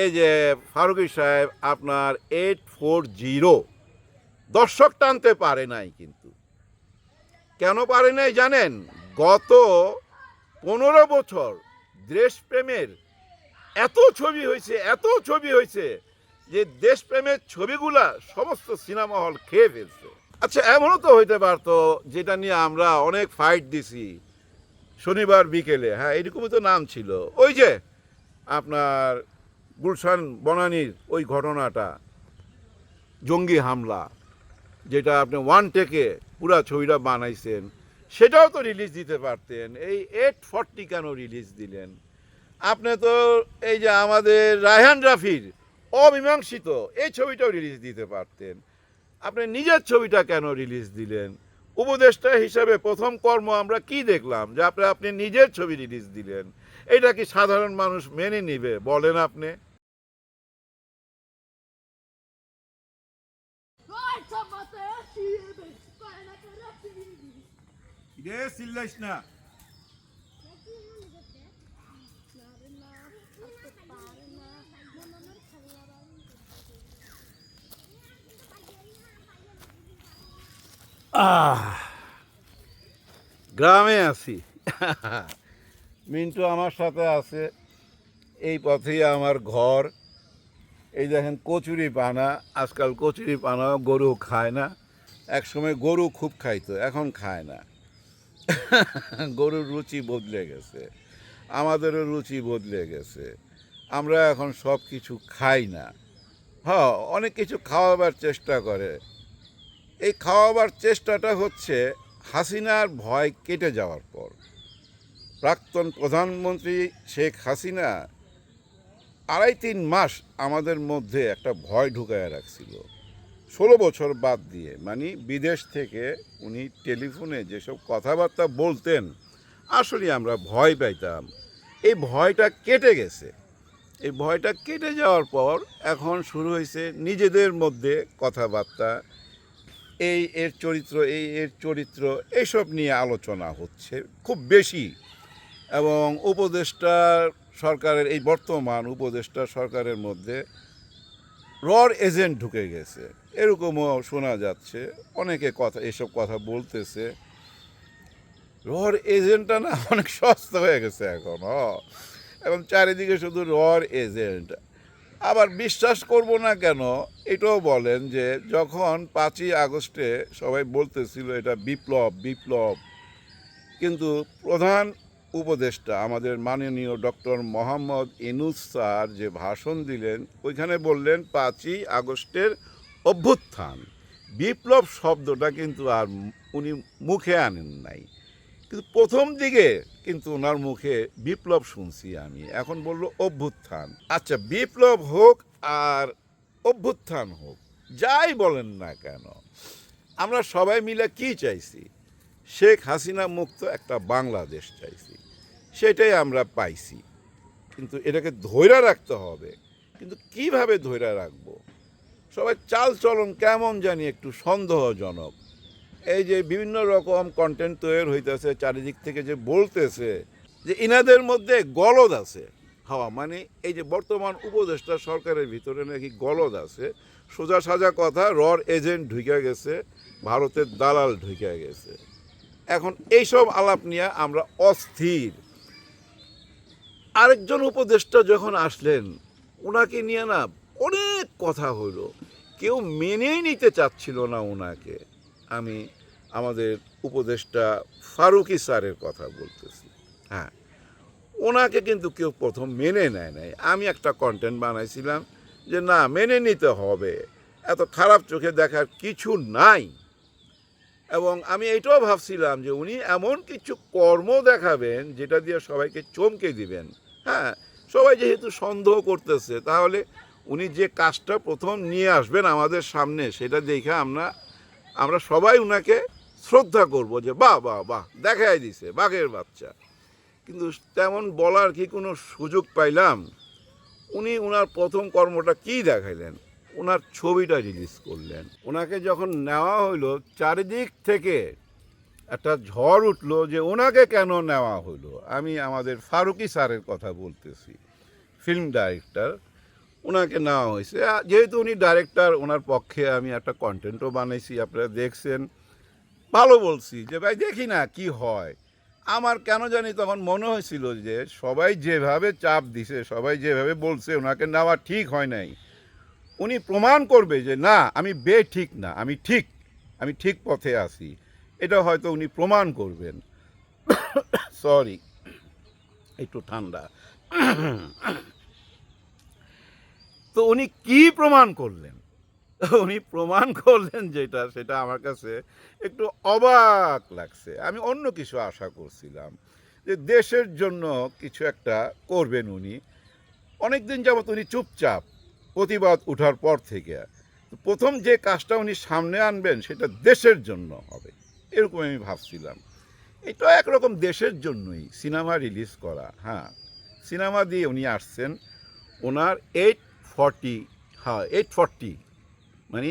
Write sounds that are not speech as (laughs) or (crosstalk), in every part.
এই যে ফারুকি সাহেব, আপনার এইট ফোর জিরো দর্শক টানতে পারে নাই কিন্তু। কেন পারে নাই জানেন? গত পনেরো বছর দেশপ্রেমের এত ছবি হয়েছে, এত ছবি হয়েছে যে দেশপ্রেমের ছবিগুলা সমস্ত সিনেমা হল খেয়ে ফেলছে। আচ্ছা এমনও তো হইতে পারতো যেটা নিয়ে আমরা অনেক ফাইট দিছি শনিবার বিকেলে। হ্যাঁ এরকমই তো নাম ছিল। ওই যে আপনার গুলশান বনানীর ওই ঘটনাটা, জঙ্গি হামলা, যেটা আপনি ওয়ান টেকে পুরা ছবিটা বানাইছেন, সেটাও তো রিলিজ দিতে পারতেন। এই এইট ফর্টি কেন রিলিজ দিলেন? আপনি তো এই যে আমাদের রায়হান রাফির অমীমাংসিত এই ছবিটাও রিলিজ দিতে পারতেন। আপনি নিজের ছবিটা কেন রিলিজ দিলেন? উপদেষ্টা হিসাবে প্রথম কর্ম আমরা কি দেখলাম? যে আপনি আপনি নিজের ছবি রিলিজ দিলেন। এটা কি সাধারণ মানুষ মেনে নিবে? বলেন আপনি। রে চিল্লাইস না। গ্রামে আছি। (laughs) মিন্টু আমার সাথে আছে। এই পথেই আমার ঘর। এই দেখেন, কচুরি পানা। আজকাল কচুরি পানা গরু খায় না। একসময় গরু খুব খাইতো, এখন খায় না। (laughs) গরুর রুচি বদলে গেছে। আমাদেরও রুচি বদলে গেছে। আমরা এখন সব কিছু খাই না। হ্যাঁ অনেক কিছু খাওয়াবার চেষ্টা করে। এই খাওয়াবার চেষ্টাটা হচ্ছে হাসিনার ভয় কেটে যাওয়ার পর। প্রাক্তন প্রধানমন্ত্রী শেখ হাসিনা আড়াই তিন মাস আমাদের মধ্যে একটা ভয় ঢুকায় রাখছিল। ষোলো বছর বাদ দিয়ে মানে বিদেশ থেকে উনি টেলিফোনে যেসব কথাবার্তা বলতেন আসলে আমরা ভয় পাইতাম। এই ভয়টা কেটে গেছে। এই ভয়টা কেটে যাওয়ার পর এখন শুরু হয়েছে নিজেদের মধ্যে কথাবার্তা। এই এর চরিত্র, এই এর চরিত্র এইসব নিয়ে আলোচনা হচ্ছে খুব বেশি। এবং উপদেষ্টা সরকারের, এই বর্তমান উপদেষ্টা সরকারের মধ্যে রর এজেন্ট ঢুকে গেছে। এরকমও শোনা যাচ্ছে, অনেকে কথা, এসব কথা বলতেছে। রর এজেন্টটা না (laughs) অনেক সস্তা হয়ে গেছে এখন এখন চারিদিকে শুধু রর এজেন্ট। আবার বিশ্বাস করব না কেন, এটাও বলেন যে যখন পাঁচই আগস্টে সবাই বলতেছিল এটা বিপ্লব বিপ্লব। কিন্তু প্রধান উপদেষ্টা, আমাদের মাননীয় ডক্টর মোহাম্মদ ইনুস স্যার যে ভাষণ দিলেন, ওইখানে বললেন পাঁচই আগস্টের অভ্যুত্থান। বিপ্লব শব্দটা কিন্তু আর উনি মুখে আনেন নাই। কিন্তু প্রথম দিকে কিন্তু ওনার মুখে বিপ্লব শুনছি আমি, এখন বলল অভ্যুত্থান। আচ্ছা বিপ্লব হোক আর অভ্যুত্থান হোক, যাই বলেন না কেন, আমরা সবাই মিলে কি চাইছি? শেখ হাসিনা মুক্ত একটা বাংলাদেশ চাইছি। সেটাই আমরা পাইছি। কিন্তু এটাকে ধৈর্য রাখতে হবে। কিন্তু কীভাবে ধৈর্য রাখব? সবাই চাল চলন কেমন জানি একটু সন্দেহজনক। এই যে বিভিন্ন রকম কন্টেন্ট তৈরি হইতেছে, চারিদিক থেকে যে বলতেছে যে ইনাদের মধ্যে গলদ আছে। হওয়া মানে এই যে বর্তমান উপদেষ্টা সরকারের ভিতরে নাকি গলদ আছে। সোজা সাজা কথা, রর এজেন্ট ঢুকে গেছে, ভারতের দালাল ঢুকে গেছে। এখন এইসব আলাপ নিয়ে আমরা অস্থির। আরেকজন উপদেষ্টা যখন আসলেন ওনাকে নিয়ে না অনেক কথা হলো কেউ মেনেই নিতে চাচ্ছিল না ওনাকে আমি আমাদের উপদেষ্টা ফারুকি স্যারের কথা বলতেছি। হ্যাঁ ওনাকে কিন্তু কেউ প্রথম মেনে নেয় নাই। আমি একটা কন্টেন্ট বানাইছিলাম যে, না, মেনে নিতে হবে। এত খারাপ চোখে দেখার কিছু নাই। এবং আমি এটাও ভাবছিলাম যে উনি এমন কিছু কর্ম দেখাবেন যেটা দিয়ে সবাইকে চমকে দিবেন। হ্যাঁ সবাই যেহেতু সন্দেহ করতেছে, তাহলে উনি যে কাজটা প্রথম নিয়ে আসবেন আমাদের সামনে, সেটা দেখে আমরা আমরা সবাই উনাকে শ্রদ্ধা করব যে, বাহ বাহ বাহ, দেখাই দিছে, বাঘের বাচ্চা। কিন্তু তেমন বলার কি কোনো সুযোগ পাইলাম? উনি ওনার প্রথম কর্মটা কি দেখাইলেন? ওনার ছবিটা রিলিজ করলেন। ওনাকে যখন নেওয়া হইল, চারিদিক থেকে একটা ঝড় উঠল যে ওনাকে কেন নেওয়া হলো আমি আমাদের ফারুকি স্যারের কথা বলতেছি ফিল্ম ডাইরেক্টর ওনাকে নেওয়া হয়েছে। যেহেতু উনি ডাইরেক্টর ওনার পক্ষে আমি একটা কন্টেন্টও বানাইছি, আপনারা দেখছেন। ভালো বলছি যে, ভাই, দেখি না কি হয়। আমার কেন জানি তখন মনে হয়েছিল যে, সবাই যেভাবে চাপ দিছে, সবাই যেভাবে বলছে, ওনাকে নেওয়া ঠিক হয় নাই। উনি প্রমাণ করবে যে, না, আমি বে ঠিক না, আমি ঠিক আমি ঠিক পথে আছি। এটা হয়তো উনি প্রমাণ করবেন। সরি একটু ঠান্ডা। তো উনি কি প্রমাণ করলেন? উনি প্রমাণ করলেন যেটা, সেটা আমার কাছে একটু অবাক লাগছে। আমি অন্য কিছু আশা করছিলাম যে, দেশের জন্য কিছু একটা করবেন উনি। অনেক দিন যাবত উনি চুপচাপ প্রতিবাদ উঠার পর থেকে প্রথম যে কাজটা উনি সামনে আনবেন সেটা দেশের জন্য হবে। এরকম আমি ভাবছিলাম। এটা একরকম দেশের জন্যই সিনেমা রিলিজ করা হ্যাঁ। সিনেমা দিয়ে উনি আসছেন, ওনার এইট ফর্টি হ্যাঁ এইট ফর্টি মানে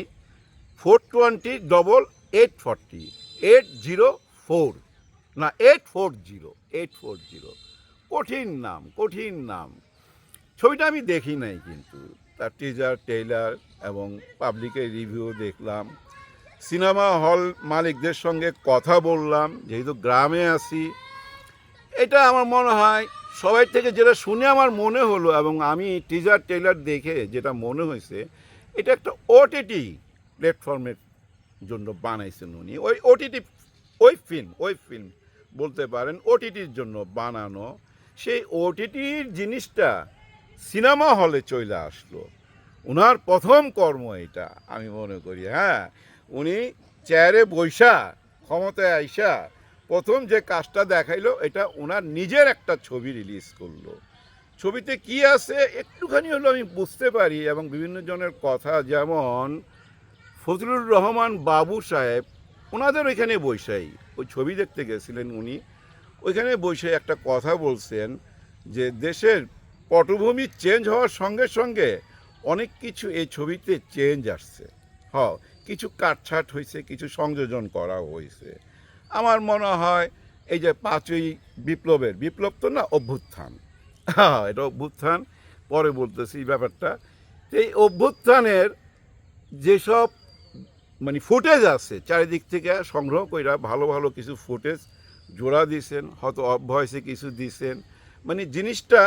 four twenty double eight forty eight zero four না eight four zero eight four zero কঠিন নাম কঠিন নাম। ছবিটা আমি দেখি নাই কিন্তু। তার টিজার টেইলার এবং পাবলিকের রিভিউ দেখলাম। সিনেমা হল মালিকদের সঙ্গে কথা বললাম, যেহেতু গ্রামে আছি। এটা আমার মনে হয় সবাই থেকে যেটা শুনে আমার মনে হলো এবং আমি টিজার টেইলার দেখে যেটা মনে হয়েছে, এটা একটা ওটিটি প্ল্যাটফর্মের জন্য বানাইছেন উনি। ওই ওটিটি ওই ফিল্ম ওই ফিল্ম বলতে পারেন ওটিটির জন্য বানানো। সেই ওটিটির জিনিসটা সিনেমা হলে চলে আসলো। ওনার প্রথম কর্ম এটা, আমি মনে করি হ্যাঁ। উনি চেয়ারে বৈশা ক্ষমতায় আইসা প্রথম যে কাজটা দেখাইলো, এটা ওনার নিজের একটা ছবি রিলিজ করল। ছবিতে কি আছে একটুখানি হলো আমি বুঝতে পারি এবং বিভিন্ন জনের কথা, যেমন ফজলুর রহমান বাবু সাহেব ওনাদের ওইখানে বৈশাই ওই ছবি দেখতে গেছিলেন উনি। ওইখানে বসে একটা কথা বলছেন যে, দেশের পটভূমি চেঞ্জ হওয়ার সঙ্গে সঙ্গে অনেক কিছু এই ছবিতে চেঞ্জ আসছে। হ কিছু কাটছাট হয়েছে কিছু সংযোজন করা হয়েছে আমার মনে হয় এই যে পাঁচই বিপ্লবের, বিপ্লব তো না অভ্যুত্থান। হ্যাঁ এটা অভ্যুত্থান, পরে বলতেছি এই ব্যাপারটা। এই অভ্যুত্থানের যেসব মানে ফুটেজ আছে, চারিদিক থেকে সংগ্রহ কইরা ভালো ভালো কিছু ফুটেজ জোড়া দিয়েছেন হয়তো ভয়েসে কিছু দিয়েছেন মানে জিনিসটা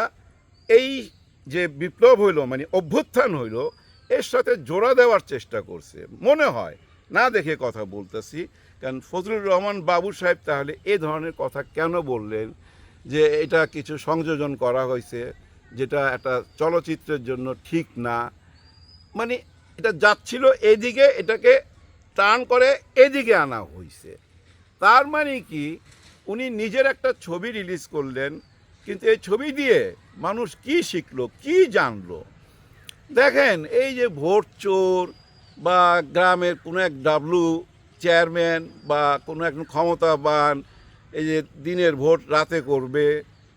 এই যে বিপ্লব হইল মানে অভ্যুত্থান হইল, এর সাথে জোড়া দেওয়ার চেষ্টা করছে। মনে হয়, না দেখে কথা বলতেছি, কারণ ফজলুর রহমান বাবু সাহেব তাহলে এ ধরনের কথা কেন বললেন? যে এটা কিছু সংযোজন করা হয়েছে, যেটা একটা চলচ্চিত্রের জন্য ঠিক না। মানে এটা যাচ্ছিল এদিকে, এটাকে টার্ন করে এদিকে আনা হয়েছে তার মানে কি, উনি নিজের একটা ছবি রিলিজ করলেন কিন্তু এই ছবি দিয়ে মানুষ কি শিখলো, কি জানলো? দেখেন, এই যে ভোট চোর বা গ্রামের কোনো এক ডাবলু চেয়ারম্যান বা কোনো এক ক্ষমতাবান, এই যে দিনের ভোট রাতে করবে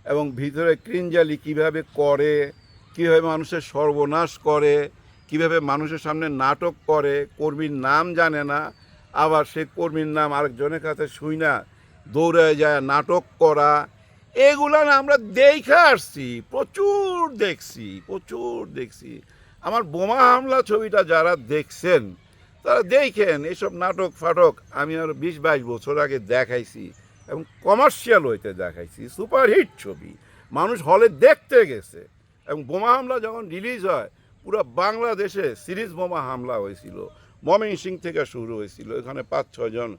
এবং ভিতরে ক্রিনজালি কীভাবে করে, কীভাবে মানুষের সর্বনাশ করে, কীভাবে মানুষের সামনে নাটক করে, কর্মীর নাম জানে না, আবার সেই কর্মীর নাম আরেকজনের কাছে শুই না দৌড়ে যায়, নাটক করা এগুলা না আমরা দেখে আসছি, প্রচুর দেখছি প্রচুর দেখছি। আমার বোমা হামলা ছবিটা যারা দেখছেন, তারা দেখেন এসব নাটক ফাটক আমি আর বিশ বাইশ বছর আগে দেখাইছি এবং কমার্শিয়াল হইতে দেখাইছি সুপারহিট ছবি। মানুষ হলে দেখতে গেছে এবং বোমা হামলা যখন রিলিজ হয়, পুরো বাংলাদেশে সিরিজ বোমা হামলা হয়েছিল। ময়মনসিং থেকে শুরু হয়েছিল, এখানে পাঁচ ছজন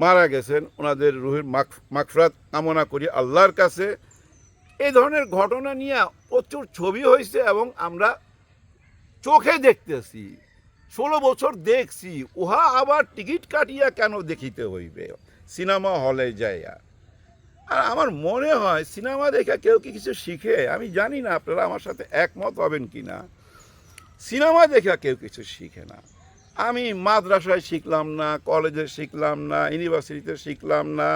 মারা গেছেন, ওনাদের রুহের মাখ, মাগফরাত কামনা করি আল্লাহর কাছে। এই ধরনের ঘটনা নিয়ে প্রচুর ছবি হয়েছে এবং আমরা চোখে দেখতেছি, ষোলো বছর দেখছি, উহা আবার টিকিট কাটিয়া কেন দেখিতে হইবে? সিনেমা হলে যাইয়া। আর আমার মনে হয় সিনেমা দেখে কেউ কি কিছু শিখে? আমি জানি না, আপনারা আমার সাথে একমত হবেন কি না সিনেমা দেখে কেউ কিছু শিখে না। আমি মাদ্রাসায় শিখলাম না, কলেজে শিখলাম না, ইউনিভার্সিটিতে শিখলাম না,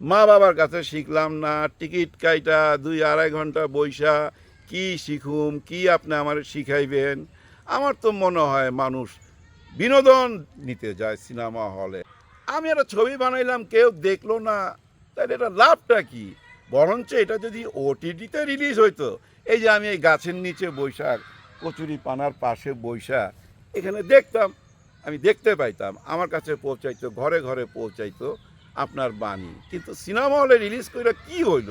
মা বাবার কাছে শিখলাম না, টিকিট কাইটা দুই আড়াই ঘণ্টা বৈশা কি শিখুম, কি আপনি আমার শিখাইবেন? আমার তো মনে হয় মানুষ বিনোদন নিতে যায় সিনেমা হলে। আমি একটা ছবি বানাইলাম, কেউ দেখল না, তাহলে এটা লাভটা কি? বরঞ্চ এটা যদি ওটিটিতে রিলিজ হইতো, এই যে আমি এই গাছের নিচে বৈশাখ কচুরি পানার পাশে বৈশাখ এখানে দেখতাম আমি দেখতে পাইতাম, আমার কাছে পৌঁছাইতো, ঘরে ঘরে পৌঁছাইতো আপনার বাণী। কিন্তু সিনেমা হলে রিলিজ করে কি হইল?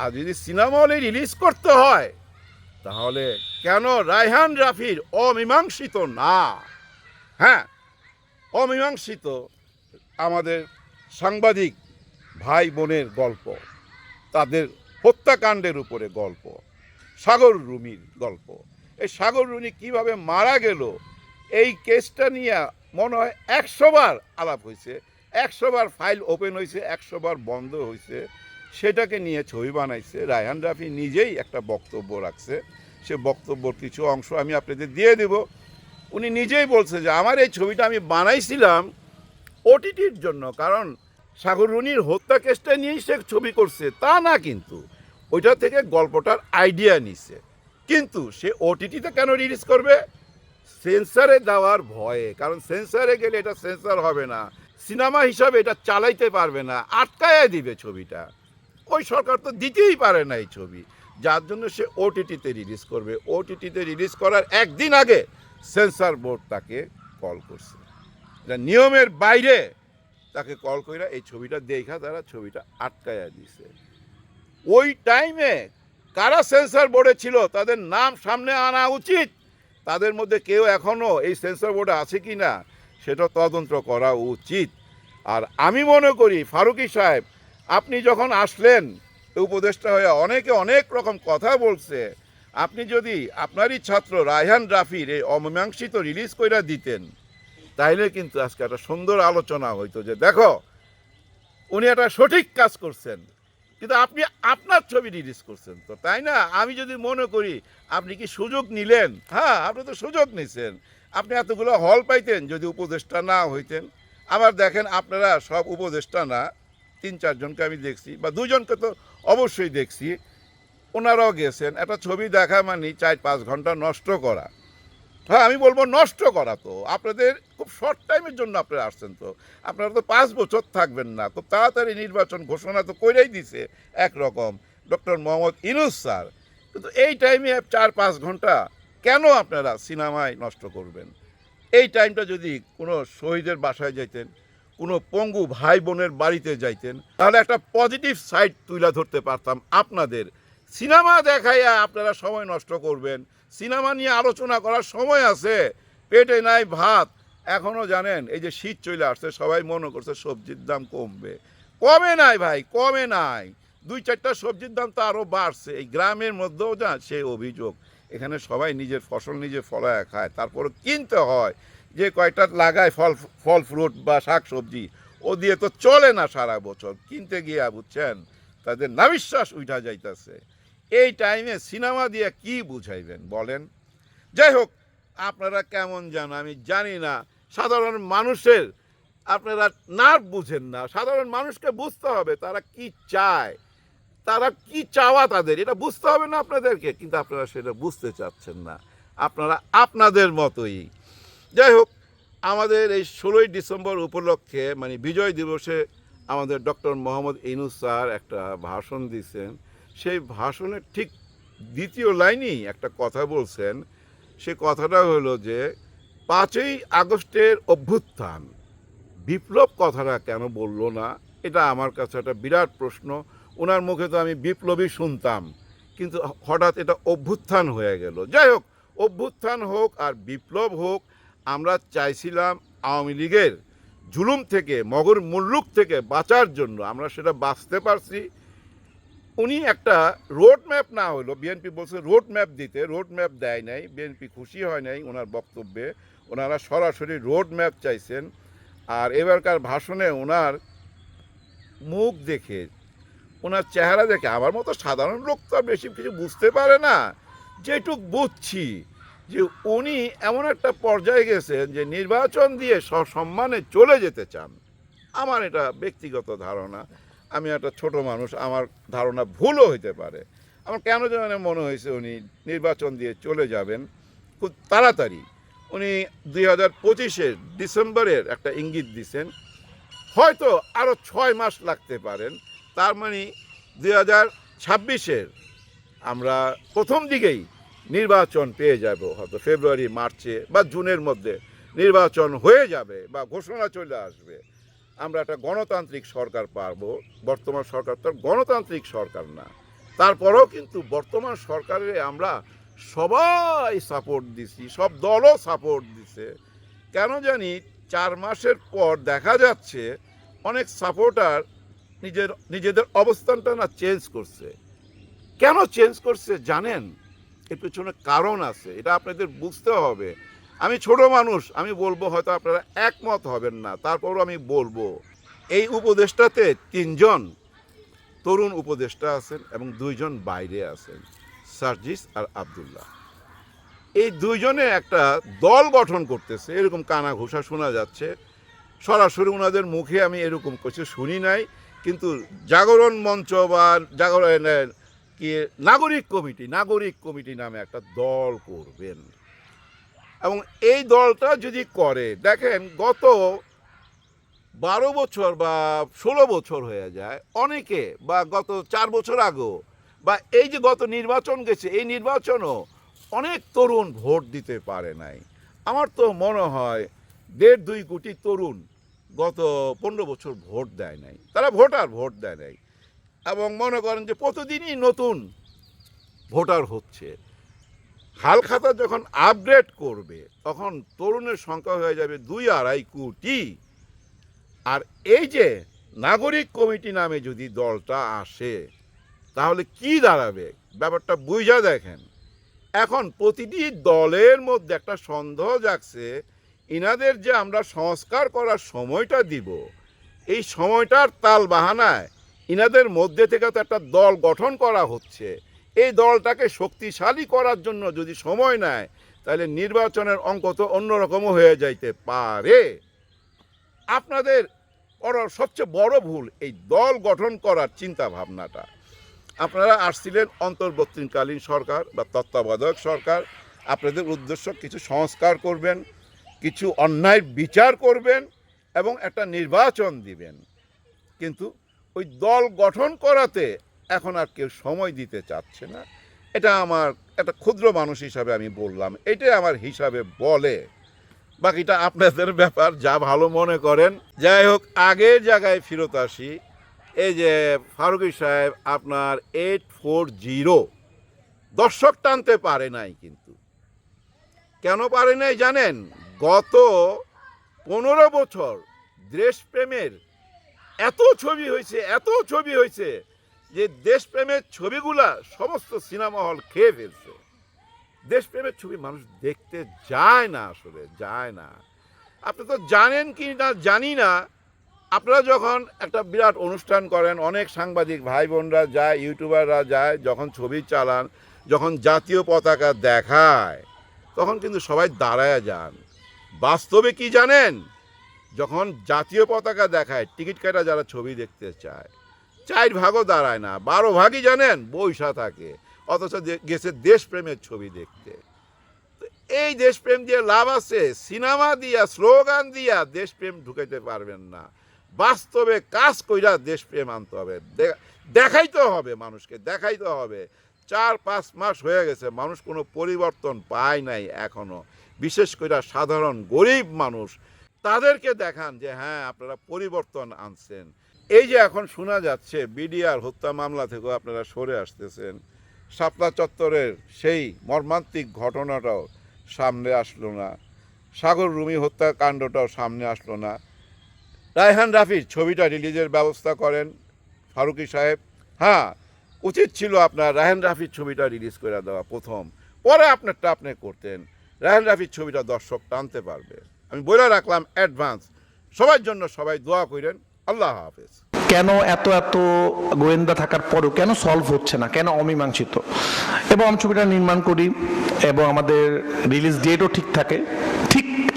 আর যদি সিনেমা হলে রিলিজ করতে হয়, তাহলে কেন রায়হান রাফির অমীমাংসিত না? হ্যাঁ অমীমাংসিত আমাদের সাংবাদিক ভাই বোনের গল্প, তাদের হত্যাকাণ্ডের উপরে গল্প, সাগর রুমির গল্প। এই সাগর রুমি কীভাবে মারা গেল এই কেসটা নিয়ে মনে হয় একশো বার আলাপ হয়েছে, একশো বার ফাইল ওপেন হয়েছে, একশো বার বন্ধ হয়েছে। সেটাকে নিয়ে ছবি বানাইছে। রায়হান রাফি নিজেই একটা বক্তব্য রাখছে। সে বক্তব্যর কিছু অংশ আমি আপনাদের দিয়ে দেব। উনি নিজেই বলছে যে, আমার এই ছবিটা আমি বানাইছিলাম ওটিটির জন্য, কারণ সাগর রুনির হত্যা কেসটা নিয়েই সে ছবি করছে। তা না কিন্তু, ওইটা থেকে গল্পটার আইডিয়া নিছে। কিন্তু সে ওটিটিতে কেন রিলিজ করবে? সেন্সারে দেওয়ার ভয়ে, কারণ সেন্সারে গেলে এটা সেন্সার হবে না। সিনেমা হিসাবে এটা চালাইতে পারবে না, আটকায় দিবে ছবিটা। ওই সরকার তো দিতেই পারে না এই ছবি। যার জন্য সে ওটিটিতে রিলিজ করবে। ওটিটিতে রিলিজ করার একদিন আগে সেন্সার বোর্ড তাকে কল করছে। এটা নিয়মের বাইরে তাকে কল কইরা এই ছবিটা দেখা তারা ছবিটা আটকায়া দিছে। ওই টাইমে কারা সেন্সার বোর্ডে ছিল, তাদের নাম সামনে আনা উচিত। তাদের মধ্যে কেউ এখনও এই সেন্সর বোর্ডে আছে কি না, সেটা তদন্ত করা উচিত। আর আমি মনে করি, ফারুকি সাহেব, আপনি যখন আসলেন, উপদেষ্টা হয়ে অনেকে অনেক রকম কথা বলছে। আপনি যদি আপনারই ছাত্র রায়হান রাফির এই অমীমাংসিত রিলিজ কইরা দিতেন, তাইলে কিন্তু আজকে একটা সুন্দর আলোচনা হইতো যে, দেখো, উনি একটা সঠিক কাজ করছেন। কিন্তু আপনি আপনার ছবি রিলিজ করছেন তো, তাই না? আমি যদি মনে করি আপনি কি সুযোগ নিলেন? হ্যাঁ আপনি তো সুযোগ নিছেন। আপনি এতগুলো হল পাইতেন যদি উপদেষ্টা না হইতেন। আবার দেখেন আপনারা সব উপদেষ্টা না, তিন চারজনকে আমি দেখছি বা দুজনকে তো অবশ্যই দেখছি। ওনারাও গেছেন, একটা ছবি দেখা মানে চার পাঁচ ঘণ্টা নষ্ট করা। হ্যাঁ আমি বলব নষ্ট করা তো। আপনাদের খুব শর্ট টাইমের জন্য আপনারা আসছেন তো। আপনারা তো পাঁচ বছর থাকবেন না। খুব তাড়াতাড়ি নির্বাচন ঘোষণা তো করেই দিছে একরকম। ডক্টর মোহাম্মদ ইনুস স্যার, কিন্তু এই টাইমে চার পাঁচ ঘণ্টা কেন আপনারা সিনেমায় নষ্ট করবেন? এই টাইমটা যদি কোনো শহীদের বাসায় যাইতেন, কোনো পঙ্গু ভাই বোনের বাড়িতে যাইতেন, তাহলে একটা পজিটিভ সাইড তুলে ধরতে পারতাম আপনাদের। সিনেমা দেখাইয়া আপনারা সময় নষ্ট করবেন। সিনেমা নিয়ে আলোচনা করার সময় আছে, পেটে নাই ভাত। এখনও জানেন, এই যে শীত চলে আসছে, সবাই মনে করছে সবজির দাম কমবে। কমে নাই ভাই, কমে নাই। দুই চারটা সবজির দাম তো আরও বাড়ছে। এই গ্রামের মধ্যেও যা, সে অভিযোগ। এখানে সবাই নিজের ফসল নিজে ফলায় খায় তারপরে কিনতে হয়। যে কয়টা লাগায় ফল ফল, ফ্রুট বা শাক সবজি ও দিয়ে তো চলে না সারা বছর। কিনতে গিয়ে, বুঝছেন? তাদের নাবিশ্বাস উঠা যাইতেছে। এই টাইমে সিনেমা দিয়ে কি বুঝাইবেন? বলেন। যাই হোক, আপনারা কেমন জানো, আমি জানি না। সাধারণ মানুষের আপনারা নার্ভ বুঝেন না। সাধারণ মানুষকে বুঝতে হবে তারা কি চায়, তারা কি চাওয়া তাদের। এটা বুঝতে হবে না আপনাদেরকে, কিন্তু আপনারা সেটা বুঝতে চাচ্ছেন না। আপনারা আপনাদের মতোই। যাই হোক, আমাদের এই ষোলোই ডিসেম্বর উপলক্ষে মানে বিজয় দিবসে আমাদের ডক্টর মোহাম্মদ ইনুস স্যার একটা ভাষণ দিয়েছেন। সেই ভাষণের ঠিক দ্বিতীয় লাইনেই একটা কথা বলছেন। সে কথাটা হলো যে, পাঁচই আগস্টের অভ্যুত্থান। বিপ্লব কথাটা কেন বলল না? এটা আমার কাছে একটা বিরাট প্রশ্ন। ওনার মুখে তো আমি বিপ্লবী শুনতাম, কিন্তু হঠাৎ এটা অভ্যুত্থান হয়ে গেল। যাই হোক, অভ্যুত্থান হোক আর বিপ্লব হোক, আমরা চাইছিলাম আওয়ামী লীগের জুলুম থেকে, মগর মুল্লুক থেকে বাঁচার জন্য আমরা সেটা বাঁচতে পারছি। উনি একটা রোড ম্যাপ না হলো বিএনপি বলছে রোড ম্যাপ দিতে রোড ম্যাপ দেয় নাই বিএনপি খুশি হয় নাই ওনার বক্তব্যে। ওনারা সরাসরি রোড ম্যাপ চাইছেন। আর এবারকার ভাষণে ওনার মুখ দেখে, ওনার চেহারা দেখে আমার মতো সাধারণ লোক তো আর বেশি কিছু বুঝতে পারে না। যেটুক বুঝছি যে উনি এমন একটা পর্যায়ে গেছেন যে নির্বাচন দিয়ে সসম্মানে চলে যেতে চান। আমার এটা ব্যক্তিগত ধারণা। আমি একটা ছোট মানুষ, আমার ধারণা ভুলও হইতে পারে। আমার কেন যেন মনে হয়েছে উনি নির্বাচন দিয়ে চলে যাবেন খুব তাড়াতাড়ি। উনি দুই হাজার পঁচিশের ডিসেম্বরের একটা ইঙ্গিত দিছেন, হয়তো আরও ছয় মাস লাগতে পারেন। তার মানে দুই হাজার ছাব্বিশের আমরা প্রথম দিকেই নির্বাচন পেয়ে যাব, হয়তো ফেব্রুয়ারি, মার্চে বা জুনের মধ্যে নির্বাচন হয়ে যাবে বা ঘোষণা চলে আসবে। আমরা একটা গণতান্ত্রিক সরকার পারব। বর্তমান সরকার তো গণতান্ত্রিক সরকার না। তারপরেও কিন্তু বর্তমান সরকারে আমরা সবাই সাপোর্ট দিছি, সব দলও সাপোর্ট দিছে। কেন জানি চার মাসের পর দেখা যাচ্ছে অনেক সাপোর্টার নিজের, নিজেদের অবস্থানটা না চেঞ্জ করছে। কেন চেঞ্জ করছে জানেন? এর পেছনে কারণ আছে, এটা আপনাদের বুঝতে হবে। আমি ছোট মানুষ, আমি বলব হয়তো আপনারা একমত হবেন না, তারপরও আমি বলব। এই উপদেষ্টাতে তিনজন তরুণ উপদেষ্টা আছেন এবং দুইজন বাইরে আছেন, সার্জিস আর আব্দুল্লাহ। এই দুইজনে একটা দল গঠন করতেছে, এরকম কানা ঘোষা শোনা যাচ্ছে। সরাসরি ওনাদের মুখে আমি এরকম কিছু শুনি নাই, কিন্তু জাগরণ মঞ্চ বা জাগরণ কি নাগরিক কমিটি নাগরিক কমিটি নামে একটা দল করবেন। এবং এই দলটা যদি করে, দেখেন গত বারো বছর বা ষোলো বছর হয়ে যায়, অনেকে বা গত চার বছর আগেও, বা এই যে গত নির্বাচন গেছে, এই নির্বাচনও অনেক তরুণ ভোট দিতে পারে নাই। আমার তো মনে হয় দেড় দুই কোটি তরুণ গত পনেরো বছর ভোট দেয় নাই। তারা ভোটার, ভোট দেয় নাই। এবং মনে করেন যে প্রতিদিনই নতুন ভোটার হচ্ছে। হালখাতা যখন আপগ্রেড করবে, তখন তরুণের সংখ্যা হয়ে যাবে দুই আড়াই কোটি। আর এই যে নাগরিক কমিটি নামে যদি দলটা আসে, তাহলে কি দাঁড়াবে? ব্যাপারটা বুঝা দেখেন। এখন প্রতিটি দলের মধ্যে একটা সন্দেহ জাগছে, ইনাদের যে আমরা সংস্কার করার সময়টা দিব, এই সময়টার তাল বাহানায় ইনাদের মধ্যে থেকে তো একটা দল গঠন করা হচ্ছে। এই দলটাকে শক্তিশালী করার জন্য যদি সময় নেয়, তাহলে নির্বাচনের অঙ্ক তো অন্যরকমও হয়ে যাইতে পারে। আপনাদের সবচেয়ে বড় ভুল, এই দল গঠন করার চিন্তা ভাবনাটা আপনারা আসছিলেন অন্তর্বর্তীকালীন সরকার বা তত্ত্বাবধায়ক সরকার। আপনাদের উদ্দেশ্য কিছু সংস্কার করবেন, কিছু অন্যায় বিচার করবেন এবং একটা নির্বাচন দিবেন। কিন্তু ওই দল গঠন করাতে এখন আর কেউ সময় দিতে চাচ্ছে না। এটা আমার একটা ক্ষুদ্র মানুষ হিসাবে আমি বললাম। এটাই আমার হিসাবে বলে। বাকিটা আপনাদের ব্যাপার, যা ভালো মনে করেন। যাই হোক, আগের জায়গায় ফেরত আসি। এই যে ফারুকি সাহেব, আপনার এইট ফোর জিরো দর্শক টানতে পারে নাই কিন্তু। কেন পারে নাই জানেন? গত পনেরো বছর দেশপ্রেমের এত ছবি হয়েছে, এত ছবি হয়েছে। যে দেশপ্রেমের ছবিগুলা সমস্ত সিনেমা হল খেয়ে ফেলছে। দেশপ্রেমের ছবি মানুষ দেখতে যায় না আসলে, যায় না। আপনি তো জানেন কি না জানি না। আপনারা যখন একটা বিরাট অনুষ্ঠান করেন, অনেক সাংবাদিক ভাই বোনরা যায়, ইউটিউবাররা যায়, যখন ছবি চালান, যখন জাতীয় পতাকা দেখায়, তখন কিন্তু সবাই দাঁড়ায় যান। বাস্তবে কি জানেন? যখন জাতীয় পতাকা দেখায়, টিকিট কাটা যারা ছবি দেখতে চায় চার ভাগও দাঁড়ায় না, বারো ভাগই জানেন বৈশা থাকে, অথচ গেছে দেশপ্রেমের ছবি দেখতে। এই দেশপ্রেম দিয়ে লাভ আছে, সিনেমা দিয়া, স্লোগান দিয়া দেশপ্রেম ঢুকাইতে পারবেন না। বাস্তবে কাজ কইরা দেশপ্রেম আনতে হবে। দেখাইতে হবে মানুষকে, দেখাইতে হবে। চার পাঁচ মাস হয়ে গেছে, মানুষ কোনো পরিবর্তন পায় নাই এখনও। বিশেষ করে সাধারণ গরিব মানুষ, তাদেরকে দেখান যে হ্যাঁ আপনারা পরিবর্তন আনছেন। এই যে এখন শোনা যাচ্ছে, বিডিআর হত্যা মামলা থেকেও আপনারা সরে আসতেছেন। শাপলা চত্বরের সেই মর্মান্তিক ঘটনাটাও সামনে আসলো না। সাগর রুমি হত্যাকাণ্ডটাও সামনে আসলো না। রায়হান রাফির ছবিটা রিলিজের ব্যবস্থা করেন ফারুকি সাহেব। হ্যাঁ উচিত ছিল আপনার রায়হান রাফির ছবিটা রিলিজ করে দেওয়া প্রথম। পরে আপনারটা আপনি করতেন। রায়হান রাফির ছবিটা দর্শক টানতে পারবে। আমি বলে রাখলাম অ্যাডভান্স। সবার জন্য সবাই দোয়া করেন। আল্লাহ হাফেজ। কেন এত এত গোয়েন্দা থাকার পরেও কেন সলভ হচ্ছে না? কেন অমীমাংসিত? এবং আমি ছবিটা নির্মাণ করি এবং আমাদের রিলিজ ডেটও ঠিক থাকে।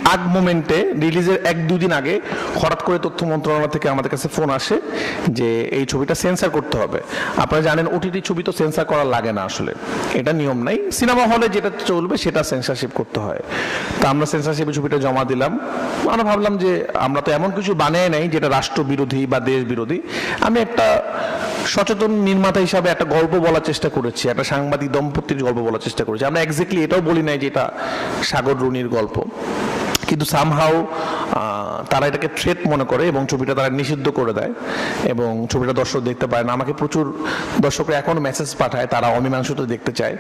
আগ মোমেন্টে রিলিজের এক দুদিন আগে হঠাৎ করে তথ্য মন্ত্রণালয় থেকে আমাদের কাছে ফোন আসে যে এই ছবিটা সেন্সার করতে হবে। আপনারা জানেন ওটিটি ছবি তো সেন্সার করা লাগে না আসলে। এটা নিয়ম নাই। সিনেমা হলে যেটা চলবে সেটা সেন্সারশিপ করতে হয়। তা আমরা সেন্সারশিপে ছবিটা জমা দিলাম। আমরা ভাবলাম যে আমরা তো এমন কিছু বানিয়ে নাই যেটা রাষ্ট্রবিরোধী বা দেশ বিরোধী আমি একটা সচেতন নির্মাতা হিসাবে একটা গল্প বলার চেষ্টা করেছি, একটা সাংবাদিক দম্পতির গল্প বলার চেষ্টা করেছি। আমরা এক্স্যাক্টলি এটাও বলি নাই যে এটা সাগর রুনির গল্প। কিন্তু সামহাও তারা এটাকে থ্রেট মনে করে এবং ছবিটা তারা নিষিদ্ধ করে দেয় এবং ছবিটা দর্শক দেখতে পায় না। আমাকে প্রচুর দর্শকরা এখনও মেসেজ পাঠায়, তারা অমীমাংসিত দেখতে চায়।